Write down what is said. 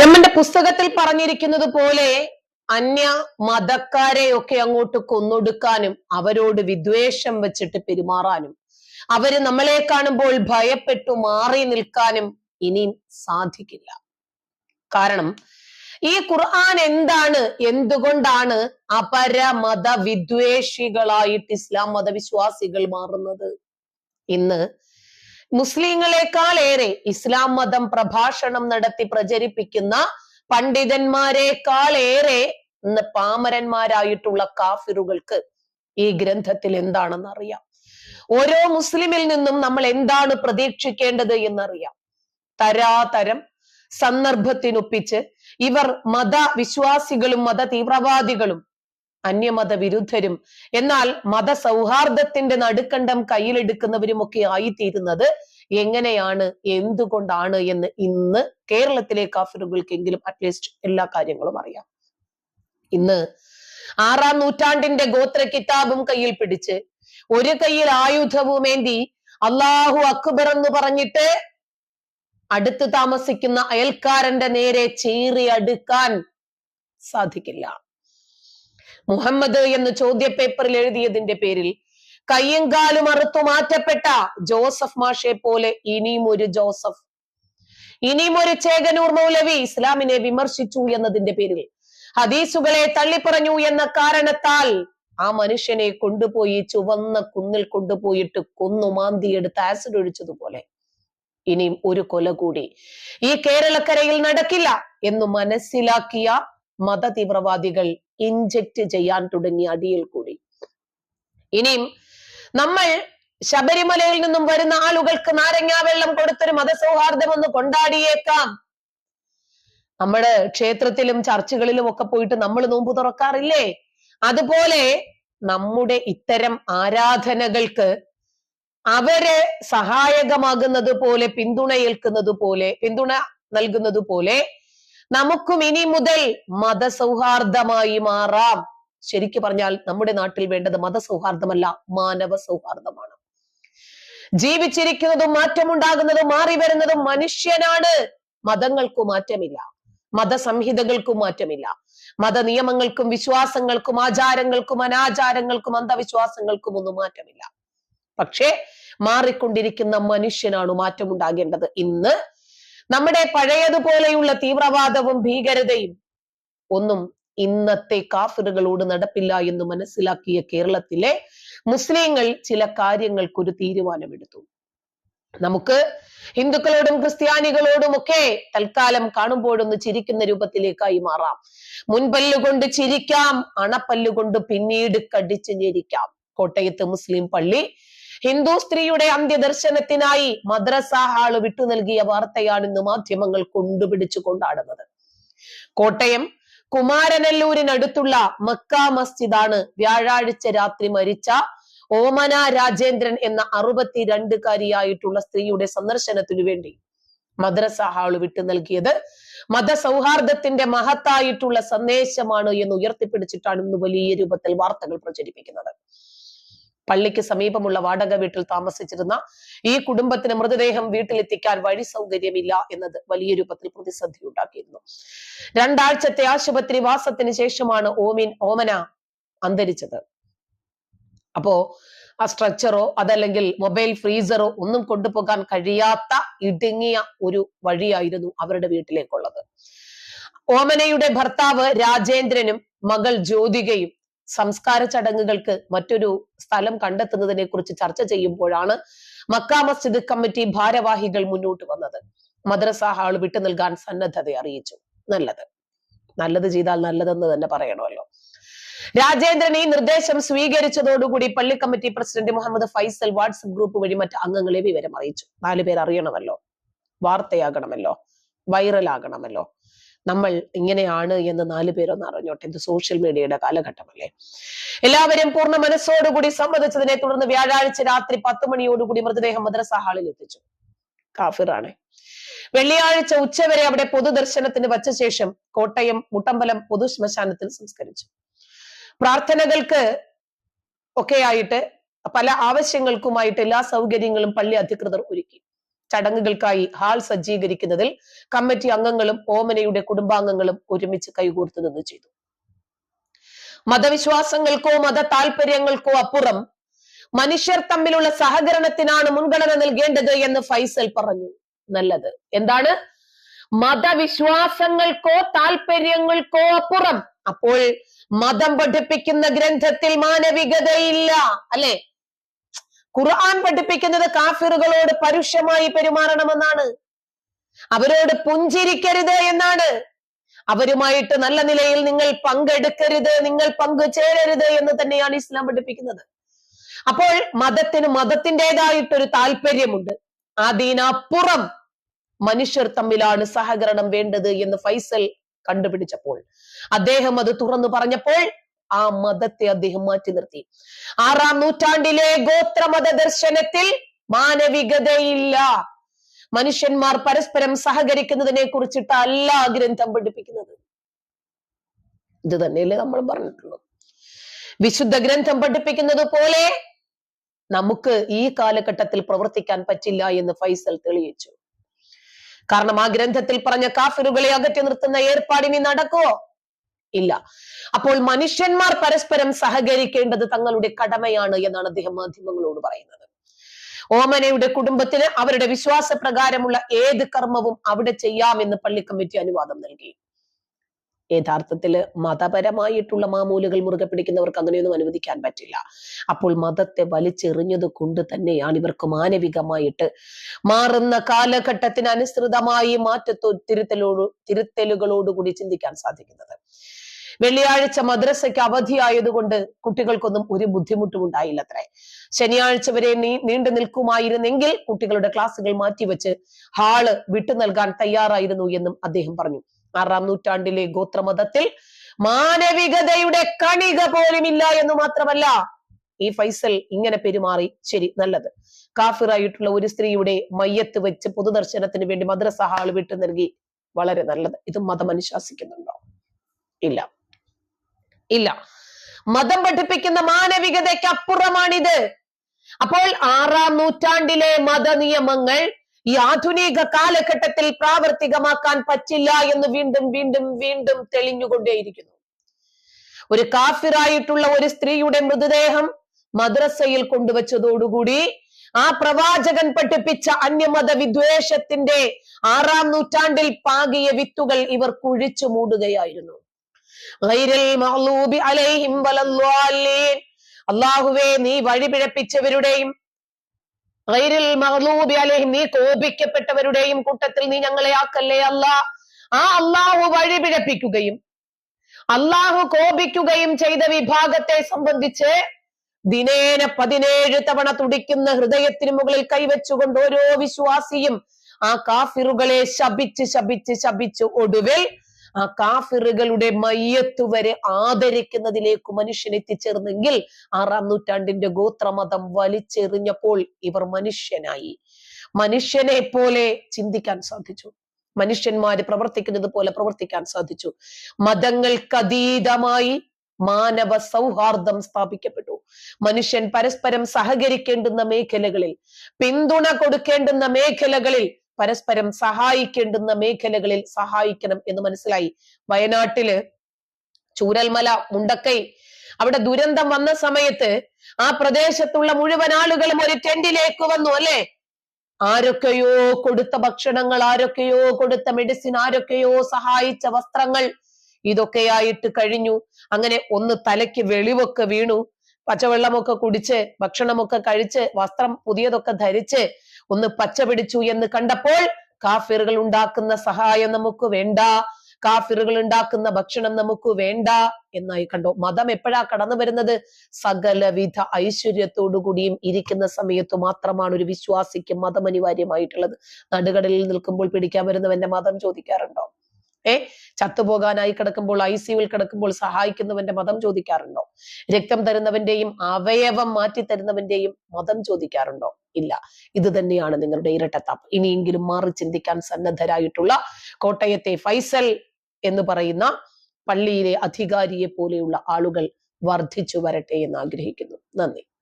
നമ്മന്റെ പുസ്തകത്തിൽ പറഞ്ഞിരിക്കുന്നത് പോലെ അന്യ മതക്കാരെയൊക്കെ അങ്ങോട്ട് കൊന്നൊടുക്കാനും അവരോട് വിദ്വേഷം വെച്ചിട്ട് പെരുമാറാനും അവർ നമ്മളെ കാണുമ്പോൾ ഭയപ്പെട്ടു മാറി നിൽക്കാനും ഇനിയും സാധിക്കില്ല. കാരണം ഈ ഖുർആൻ എന്താണ് എന്തുകൊണ്ടാണ് അപരമത വിദ്വേഷികളായിട്ട് ഇസ്ലാം മതവിശ്വാസികൾ മാറുന്നത്? ഇന്ന് മുസ്ലിങ്ങളെക്കാൾ ഏറെ ഇസ്ലാം മതം പ്രഭാഷണം നടത്തി പ്രചരിപ്പിക്കുന്ന പണ്ഡിതന്മാരെക്കാൾ ഏറെ പാമരന്മാരായിട്ടുള്ള കാഫിറുകൾക്ക് ഈ ഗ്രന്ഥത്തിൽ എന്താണെന്ന് അറിയാം ഓരോ മുസ്ലിമിൽ നിന്നും നമ്മൾ എന്താണ് പ്രതീക്ഷിക്കേണ്ടത് എന്നറിയാം. തരാതരം സന്ദർഭത്തിനൊപ്പിച്ച് ഇവർ മത വിശ്വാസികളും മത തീവ്രവാദികളും അന്യമത വിരുദ്ധരും എന്നാൽ മത മതസൗഹാർദ്ദത്തിന്റെ നടുക്കണ്ടം കയ്യിലെടുക്കുന്നവരുമൊക്കെ ആയിത്തീരുന്നത് എങ്ങനെയാണ് എന്തുകൊണ്ടാണ് എന്ന് ഇന്ന് കേരളത്തിലെ കാഫിറുകൾക്കെങ്കിലും അറ്റ്ലീസ്റ്റ് എല്ലാ കാര്യങ്ങളും അറിയാം. ഇന്ന് ആറാം നൂറ്റാണ്ടിന്റെ ഗോത്ര കിതാബും കയ്യിൽ പിടിച്ച് ഒരു കയ്യിൽ ആയുധവും ആയുധവുമേന്തി അള്ളാഹു അക്ബർ എന്ന് പറഞ്ഞിട്ട് അടുത്ത് താമസിക്കുന്ന അയൽക്കാരന്റെ നേരെ ചീറി അടുക്കാൻ സാധിക്കില്ല. മുഹമ്മദ് എന്ന് ചോദ്യപേപ്പറിൽ എഴുതിയതിന്റെ പേരിൽ കയ്യും കാലും അറുത്തു മാറ്റപ്പെട്ട ജോസഫ് മാഷെ പോലെ ഇനിയും ഒരു ജോസഫ്. ഇനിയും ഒരു ചേകനൂർ മൗലവി ഇസ്ലാമിനെ വിമർശിച്ചു എന്നതിന്റെ പേരിൽ ഹദീസുകളെ തള്ളിപ്പറഞ്ഞു എന്ന കാരണത്താൽ ആ മനുഷ്യനെ കൊണ്ടുപോയി ചുവന്ന കുന്നിൽ കൊണ്ടുപോയിട്ട് കൊന്നു മാന്തിയെടുത്ത് ആസിഡ് ഒഴിച്ചതുപോലെ ഇനിയും ഒരു കൊല കൂടി. ഈ കേരളക്കരയിൽ നടക്കില്ല എന്ന് മനസ്സിലാക്കിയ മത തീവ്രവാദികൾ ഇൻജക്ട് ചെയ്യാൻ തുടങ്ങി അടിയിൽ കൂടി. ഇനിയും നമ്മൾ ശബരിമലയിൽ നിന്നും വരുന്ന ആളുകൾക്ക് നാരങ്ങാ വെള്ളം കൊടുത്തൊരു മതസൗഹാർദ്ദം ഒന്ന് കൊണ്ടാടിയേക്കാം. നമ്മുടെ ക്ഷേത്രത്തിലും ചർച്ചുകളിലും ഒക്കെ പോയിട്ട് നമ്മൾ നോമ്പ് തുറക്കാറില്ലേ? അതുപോലെ നമ്മുടെ ഇത്തരം ആരാധനകൾക്ക് അവരെ സഹായകമാകുന്നത് പോലെ പിന്തുണയേൽക്കുന്നത് പോലെ പിന്തുണ നൽകുന്നത് പോലെ നമുക്കും ഇനി മുതൽ മതസൗഹാർദ്ദമായി മാറാം. ശരിക്കു പറഞ്ഞാൽ നമ്മുടെ നാട്ടിൽ വേണ്ടത് മതസൗഹാർദ്ദമല്ല മാനവ സൗഹാർദ്ദമാണ് ജീവിച്ചിരിക്കുന്നതും മാറ്റമുണ്ടാകുന്നതും മാറി വരുന്നതും മനുഷ്യനാണ്. മതങ്ങൾക്കു മാറ്റമില്ല മതസംഹിതകൾക്കും മാറ്റമില്ല. മത നിയമങ്ങൾക്കും വിശ്വാസങ്ങൾക്കും ആചാരങ്ങൾക്കും അനാചാരങ്ങൾക്കും അന്ധവിശ്വാസങ്ങൾക്കും ഒന്നും മാറ്റമില്ല. പക്ഷേ മാറിക്കൊണ്ടിരിക്കുന്ന മനുഷ്യനാണ് മാറ്റമുണ്ടാകേണ്ടത്. ഇന്ന് നമ്മുടെ പഴയതുപോലെയുള്ള തീവ്രവാദവും ഭീകരതയും ഒന്നും ഇന്നത്തെ കാഫിറുകളോട് നടപ്പില്ല എന്ന് മനസ്സിലാക്കിയ കേരളത്തിലെ മുസ്ലിങ്ങൾ ചില കാര്യങ്ങൾക്ക് ഒരു തീരുമാനമെടുത്തു. നമുക്ക് ഹിന്ദുക്കളോടും ക്രിസ്ത്യാനികളോടും ഒക്കെ തൽക്കാലം കാണുമ്പോഴൊന്ന് ചിരിക്കുന്ന രൂപത്തിലേക്കായി മാറാം. മുൻപല്ലുകൊണ്ട് ചിരിക്കാം അണപ്പല്ലുകൊണ്ട് പിന്നീട് കടിച്ചു ഞെരിക്കാം. കോട്ടയത്ത് മുസ്ലിം പള്ളി ഹിന്ദു സ്ത്രീയുടെ അന്ത്യദർശനത്തിനായി മദ്രസ ഹാൾ വിട്ടു നൽകിയ വാർത്തയാണ് ഇന്ന് മാധ്യമങ്ങൾ കൊണ്ടുപിടിച്ചു കൊണ്ടാടുന്നത്. കോട്ടയം കുമാരനല്ലൂരിനടുത്തുള്ള മക്ക മസ്ജിദാണ് വ്യാഴാഴ്ച രാത്രി മരിച്ച ഓമന രാജേന്ദ്രൻ എന്ന അറുപത്തിരണ്ടുകാരിയായിട്ടുള്ള സ്ത്രീയുടെ സന്ദർശനത്തിനു വേണ്ടി മദ്രസ ഹാൾ വിട്ടു നൽകിയത് മതസൗഹാർദ്ദത്തിന്റെ മഹത്തായിട്ടുള്ള സന്ദേശമാണ് എന്ന് ഉയർത്തിപ്പിടിച്ചിട്ടാണ് ഇന്ന് വലിയ രൂപത്തിൽ വാർത്തകൾ പ്രചരിപ്പിക്കുന്നത്. പള്ളിക്ക് സമീപമുള്ള വാടക വീട്ടിൽ താമസിച്ചിരുന്ന ഈ കുടുംബത്തിന് മൃതദേഹം വീട്ടിലെത്തിക്കാൻ വഴി സൗകര്യമില്ല എന്നത് വലിയ രൂപത്തിൽ പ്രതിസന്ധി ഉണ്ടാക്കിയിരുന്നു രണ്ടാഴ്ചത്തെ ആശുപത്രി വാസത്തിന് ശേഷമാണ് ഓമിൻ ഓമന അന്തരിച്ചത്. അപ്പോ ആ സ്ട്രക്ചറോ അതല്ലെങ്കിൽ മൊബൈൽ ഫ്രീസറോ ഒന്നും കൊണ്ടുപോകാൻ കഴിയാത്ത ഇടുങ്ങിയ ഒരു വഴിയായിരുന്നു അവരുടെ വീട്ടിലേക്കുള്ളത്. ഓമനയുടെ ഭർത്താവ് രാജേന്ദ്രനും മകൾ ജ്യോതികയും സംസ്കാര ചടങ്ങുകൾക്ക് മറ്റൊരു സ്ഥലം കണ്ടെത്തുന്നതിനെ കുറിച്ച് ചർച്ച ചെയ്യുമ്പോഴാണ് മക്ക മസ്ജിദ് കമ്മിറ്റി ഭാരവാഹികൾ മുന്നോട്ട് വന്നത്. മദ്രസ ഹാൾ വിട്ടു നൽകാൻ സന്നദ്ധത അറിയിച്ചു. നല്ലത്. നല്ലത് ചെയ്താൽ നല്ലതെന്ന് തന്നെ പറയണമല്ലോ. രാജേന്ദ്രൻ ഈ നിർദ്ദേശം സ്വീകരിച്ചതോടുകൂടി പള്ളി committee president Muhammad Faisal WhatsApp group വഴി മറ്റ് അംഗങ്ങളെ വിവരം അറിയിച്ചു. നാലുപേർ അറിയണമല്ലോ. വാർത്തയാകണമല്ലോ. വൈറലാകണമല്ലോ. നമ്മൾ ഇങ്ങനെയാണ് എന്ന് നാലു പേരൊന്ന് അറിഞ്ഞോട്ടെ. ഇത് സോഷ്യൽ മീഡിയയുടെ കാലഘട്ടമല്ലേ? എല്ലാവരും പൂർണ മനസ്സോടുകൂടി സമ്മതിച്ചതിനെ തുടർന്ന് വ്യാഴാഴ്ച രാത്രി പത്ത് മണിയോടുകൂടി മൃതദേഹം മദ്രസ ഹാളിൽ എത്തിച്ചു. കാഫിറാണ്. വെള്ളിയാഴ്ച ഉച്ചവരെ അവിടെ പൊതുദർശനത്തിന് വച്ച ശേഷം കോട്ടയം മുട്ടമ്പലം പൊതു ശ്മശാനത്തിൽ സംസ്കരിച്ചു. പ്രാർത്ഥനകൾക്ക് ഒക്കെയായിട്ട് പല ആവശ്യങ്ങൾക്കുമായിട്ട് എല്ലാ സൗകര്യങ്ങളും പള്ളി അധികൃതർ ഒരുക്കി. ചടങ്ങുകൾക്കായി ഹാൾ സജ്ജീകരിക്കുന്നതിൽ കമ്മിറ്റി അംഗങ്ങളും ഓമനയുടെ കുടുംബാംഗങ്ങളും ഒരുമിച്ച് കൈകോർത്തു നിന്ന് ചെയ്തു. മതവിശ്വാസങ്ങൾക്കോ മത താല്പര്യങ്ങൾക്കോ അപ്പുറം മനുഷ്യർ തമ്മിലുള്ള സഹകരണത്തിനാണ് മുൻഗണന നൽകേണ്ടത് എന്ന് ഫൈസൽ പറഞ്ഞു. നല്ലത്. എന്താണ്? മതവിശ്വാസങ്ങൾക്കോ താല്പര്യങ്ങൾക്കോ അപ്പുറം. അപ്പോൾ മതം പഠിപ്പിക്കുന്ന ഗ്രന്ഥത്തിൽ മാനവികതയില്ല അല്ലെ? ഖുർആൻ പഠിപ്പിക്കുന്നത് കാഫിറുകളോട് പരുഷമായി പെരുമാറണമെന്നാണ്. അവരോട് പുഞ്ചിരിക്കരുത് എന്നാണ്. അവരുമായിട്ട് നല്ല നിലയിൽ നിങ്ങൾ പങ്കെടുക്കരുത് നിങ്ങൾ പങ്കുചേരരുത് എന്ന് തന്നെയാണ് ഇസ്ലാം പഠിപ്പിക്കുന്നത്. അപ്പോൾ മതത്തിന് മതത്തിന്റെതായിട്ടൊരു താല്പര്യമുണ്ട്. അതിനപ്പുറം മനുഷ്യർ തമ്മിലാണ് സഹകരണം വേണ്ടത് എന്ന് ഫൈസൽ കണ്ടുപിടിച്ചപ്പോൾ അദ്ദേഹം അത് തുറന്നു പറഞ്ഞപ്പോൾ ആ മതത്തെ അദ്ദേഹം മാറ്റി നിർത്തി. ആറാം നൂറ്റാണ്ടിലെ ഗോത്രമത ദർശനത്തിൽ മാനവികതയില്ല. മനുഷ്യന്മാർ പരസ്പരം സഹകരിക്കുന്നതിനെ കുറിച്ചിട്ടല്ല ഗ്രന്ഥം പഠിപ്പിക്കുന്നത്. ഇത് തന്നെയല്ലേ നമ്മൾ പറഞ്ഞിട്ടുള്ളൂ വിശുദ്ധ ഗ്രന്ഥം പഠിപ്പിക്കുന്നത് പോലെ നമുക്ക് ഈ കാലഘട്ടത്തിൽ പ്രവർത്തിക്കാൻ പറ്റില്ല എന്ന് ഫൈസൽ തെളിയിച്ചു. കാരണം ആ ഗ്രന്ഥത്തിൽ പറഞ്ഞ കാഫിറുകളെ അകറ്റി നിർത്തുന്ന ഏർപ്പാടിനി നടക്കുവോ? ഇല്ല. അപ്പോൾ മനുഷ്യന്മാർ പരസ്പരം സഹകരിക്കേണ്ടത് തങ്ങളുടെ കടമയാണ് എന്നാണ് അദ്ദേഹം മാധ്യമങ്ങളോട് പറയുന്നത്. ഓമനയുടെ കുടുംബത്തിന് അവരുടെ വിശ്വാസ പ്രകാരമുള്ള ഏത് കർമ്മവും അവിടെ ചെയ്യാമെന്ന് പള്ളി കമ്മിറ്റി അനുവാദം നൽകി. യഥാർത്ഥത്തിൽ മതപരമായിട്ടുള്ള മാമൂലുകൾ മുറുകെ പിടിക്കുന്നവർക്ക് അങ്ങനെയൊന്നും അനുവദിക്കാൻ പറ്റില്ല. അപ്പോൾ മതത്തെ വലിച്ചെറിഞ്ഞത് കൊണ്ട് തന്നെയാണ് ഇവർക്ക് മാനവികമായിട്ട് മാറുന്ന കാലഘട്ടത്തിന് അനുസൃതമായി മാറ്റത്തോ തിരുത്തലോട് തിരുത്തലുകളോടുകൂടി ചിന്തിക്കാൻ സാധിക്കുന്നത്. വെള്ളിയാഴ്ച മദ്രസയ്ക്ക് അവധിയായതുകൊണ്ട് കുട്ടികൾക്കൊന്നും ഒരു ബുദ്ധിമുട്ടും ഉണ്ടായില്ല അത്രേ ശനിയാഴ്ച വരെ നീ നീണ്ടു നിൽക്കുമായിരുന്നെങ്കിൽ കുട്ടികളുടെ ക്ലാസ്സുകൾ മാറ്റിവെച്ച് ഹാൾ വിട്ടു നൽകാൻ തയ്യാറായിരുന്നു എന്നും അദ്ദേഹം പറഞ്ഞു. ആറാം നൂറ്റാണ്ടിലെ ഗോത്രമതത്തിൽ മാനവികതയുടെ കണിക പോലുമില്ല എന്ന് മാത്രമല്ല ഈ ഫൈസൽ ഇങ്ങനെ പെരുമാറി ശരി നല്ലത്. കാഫിറായിട്ടുള്ള ഒരു സ്ത്രീയുടെ മയ്യത്ത് വെച്ച് പൊതുദർശനത്തിന് വേണ്ടി മദ്രസ ഹാൾ വിട്ടു നൽകി വളരെ നല്ലത്. ഇത് മതം അനുശാസിക്കുന്നുണ്ടോ ഇല്ല. ഇല്ല. മതം പഠിപ്പിക്കുന്ന മാനവികതയ്ക്ക് അപ്പുറമാണിത് അപ്പോൾ ആറാം നൂറ്റാണ്ടിലെ മത നിയമങ്ങൾ ഈ ആധുനിക കാലഘട്ടത്തിൽ പ്രാവർത്തികമാക്കാൻ പറ്റില്ല എന്ന് വീണ്ടും വീണ്ടും വീണ്ടും തെളിഞ്ഞുകൊണ്ടേയിരിക്കുന്നു. ഒരു കാഫിറായിട്ടുള്ള ഒരു സ്ത്രീയുടെ മൃതദേഹം മദ്രസയിൽ കൊണ്ടുവച്ചതോടുകൂടി ആ പ്രവാചകൻ പഠിപ്പിച്ച അന്യമത വിദ്വേഷത്തിന്റെ ആറാം നൂറ്റാണ്ടിൽ പാകിയ വിത്തുകൾ ഇവർ കുഴിച്ചു മൂടുകയായിരുന്നു. അള്ളാഹുവേ നീ വഴിപിഴപ്പിച്ചവരുടെയും അലൈഹിം നീ കോപിക്കപ്പെട്ടവരുടെയും കൂട്ടത്തിൽ നീ ഞങ്ങളെ ആക്കല്ലേ അല്ല? ആ അള്ളാഹു വഴിപിഴപ്പിക്കുകയും അള്ളാഹു കോപിക്കുകയും ചെയ്ത വിഭാഗത്തെ സംബന്ധിച്ച് ദിനേന പതിനേഴ് തവണ തുടിക്കുന്ന ഹൃദയത്തിന് മുകളിൽ കൈവച്ചുകൊണ്ട് ഓരോ വിശ്വാസിയും ആ കാഫിറുകളെ ശപിച്ച് ശപിച്ച് ശപിച്ച് ഒടുവിൽ ആ കാഫിറുകളുടെ മയ്യത്ത് വരെ ആദരിക്കുന്നതിലേക്ക് മനുഷ്യൻ എത്തിച്ചേർന്നെങ്കിൽ ആറാം നൂറ്റാണ്ടിന്റെ ഗോത്രമതം വലിച്ചെറിഞ്ഞപ്പോൾ ഇവർ മനുഷ്യനായി. മനുഷ്യനെ പോലെ ചിന്തിക്കാൻ സാധിച്ചു. മനുഷ്യന്മാര് പ്രവർത്തിക്കുന്നത് പോലെ പ്രവർത്തിക്കാൻ സാധിച്ചു. മതങ്ങൾക്കതീതമായി മാനവ സൗഹാർദ്ദം സ്ഥാപിക്കപ്പെട്ടു. മനുഷ്യൻ പരസ്പരം സഹകരിക്കേണ്ടുന്ന മേഖലകളിൽ പിന്തുണ കൊടുക്കേണ്ടുന്ന മേഖലകളിൽ പരസ്പരം സഹായിക്കേണ്ടുന്ന മേഖലകളിൽ സഹായിക്കണം എന്ന് മനസ്സിലായി. വയനാട്ടിൽ ചൂരൽമല മുണ്ടക്കൈ അവിടെ ദുരന്തം വന്ന സമയത്ത് ആ പ്രദേശത്തുള്ള മുഴുവൻ ആളുകളും ഒരു ടെന്റിലേക്ക് വന്നു അല്ലെ? ആരൊക്കെയോ കൊടുത്ത ഭക്ഷണങ്ങൾ ആരൊക്കെയോ കൊടുത്ത മെഡിസിൻ ആരൊക്കെയോ സഹായിച്ച വസ്ത്രങ്ങൾ ഇതൊക്കെയായിട്ട് കഴിഞ്ഞു. അങ്ങനെ ഒന്ന് തലയ്ക്ക് വെളിവൊക്കെ വീണു. പച്ചവെള്ളമൊക്കെ കുടിച്ച് ഭക്ഷണമൊക്കെ കഴിച്ച് വസ്ത്രം പുതിയതൊക്കെ ധരിച്ച് ഒന്ന് പച്ച പിടിച്ചു എന്ന് കണ്ടപ്പോൾ കാഫിറുകൾ ഉണ്ടാക്കുന്ന സഹായം നമുക്ക് വേണ്ട. കാഫിറുകൾ ഉണ്ടാക്കുന്ന ഭക്ഷണം നമുക്ക് വേണ്ട എന്നായി കണ്ടോ. മതം എപ്പോഴാ കടന്നു വരുന്നത്? സകലവിധ ഐശ്വര്യത്തോടുകൂടിയും ഇരിക്കുന്ന സമയത്ത് മാത്രമാണ് ഒരു വിശ്വാസിക്ക് മതം അനിവാര്യമായിട്ടുള്ളത്. നടുകടലിൽ നിൽക്കുമ്പോൾ പിടിക്കാൻ വരുന്നവന്റെ മതം ചോദിക്കാറുണ്ടോ? ഏ? ചത്തുപോകാനായി കിടക്കുമ്പോൾ ഐ സിയുവിൽ കിടക്കുമ്പോൾ സഹായിക്കുന്നവന്റെ മതം ചോദിക്കാറുണ്ടോ? രക്തം തരുന്നവന്റെയും അവയവം മാറ്റി തരുന്നവന്റെയും മതം ചോദിക്കാറുണ്ടോ? ഇല്ല. ഇത് തന്നെയാണ് നിങ്ങളുടെ ഇരട്ടത്താപ്പ്. ഇനിയെങ്കിലും മാറി ചിന്തിക്കാൻ സന്നദ്ധരായിട്ടുള്ള കോട്ടയത്തെ ഫൈസൽ എന്ന് പറയുന്ന പള്ളിയിലെ അധികാരിയെ പോലെയുള്ള ആളുകൾ വർദ്ധിച്ചു വരട്ടെ എന്ന് ആഗ്രഹിക്കുന്നു. നന്ദി.